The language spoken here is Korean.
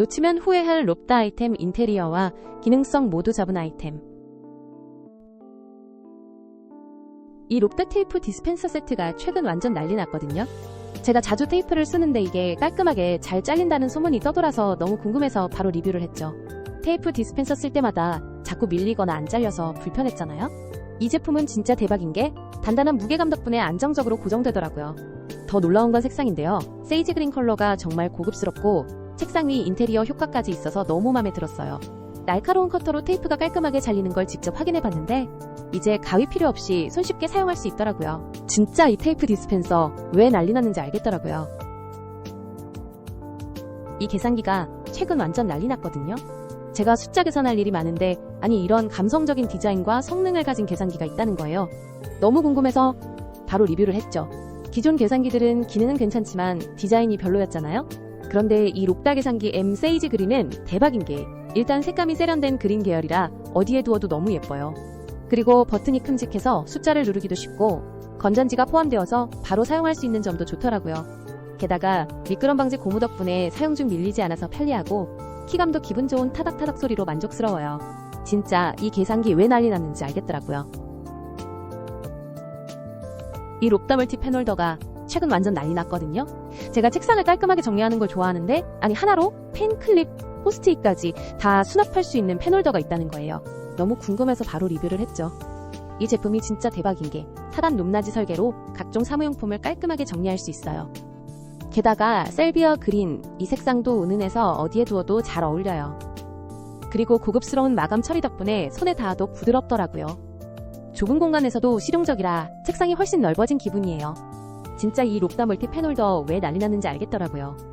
놓치면 후회할 롭다 아이템 인테리어와 기능성 모두 잡은 아이템. 이 롭다 테이프 디스펜서 세트가 최근 완전 난리 났거든요. 제가 자주 테이프를 쓰는데 이게 깔끔하게 잘 잘린다는 소문이 떠돌아서 너무 궁금해서 바로 리뷰를 했죠. 테이프 디스펜서 쓸 때마다 자꾸 밀리거나 안 잘려서 불편했잖아요. 이 제품은 진짜 대박인 게 단단한 무게감 덕분에 안정적으로 고정되더라고요. 더 놀라운 건 색상인데요. 세이지 그린 컬러가 정말 고급스럽고 책상 위 인테리어 효과까지 있어서 너무 마음에 들었어요. 날카로운 커터로 테이프가 깔끔하게 잘리는 걸 직접 확인해 봤는데 이제 가위 필요 없이 손쉽게 사용할 수 있더라고요. 진짜 이 테이프 디스펜서 왜 난리 났는지 알겠더라고요. 이 계산기가 최근 완전 난리 났거든요. 제가 숫자 계산할 일이 많은데 아니 이런 감성적인 디자인과 성능을 가진 계산기가 있다는 거예요. 너무 궁금해서 바로 리뷰를 했죠. 기존 계산기들은 기능은 괜찮지만 디자인이 별로였잖아요. 그런데 이 록다 계산기 M 세이지 그린은 대박인 게 일단 색감이 세련된 그린 계열이라 어디에 두어도 너무 예뻐요. 그리고 버튼이 큼직해서 숫자를 누르기도 쉽고 건전지가 포함되어서 바로 사용할 수 있는 점도 좋더라고요. 게다가 미끄럼 방지 고무 덕분에 사용 중 밀리지 않아서 편리하고 키감도 기분 좋은 타닥타닥 소리로 만족스러워요. 진짜 이 계산기 왜 난리 났는지 알겠더라고요. 이 롭다 멀티 펜홀더가 최근 완전 난리 났거든요. 제가 책상을 깔끔하게 정리하는 걸 좋아하는데 아니 하나로 펜, 클립, 포스트잇까지 다 수납할 수 있는 펜홀더가 있다는 거예요. 너무 궁금해서 바로 리뷰를 했죠. 이 제품이 진짜 대박인 게 하단 높낮이 설계로 각종 사무용품을 깔끔하게 정리할 수 있어요. 게다가 셀비어 그린 이 색상도 은은해서 어디에 두어도 잘 어울려요. 그리고 고급스러운 마감 처리 덕분에 손에 닿아도 부드럽더라고요. 좁은 공간에서도 실용적이라 책상이 훨씬 넓어진 기분이에요. 진짜 이 롭다 멀티 펜홀더 왜 난리 났는지 알겠더라고요.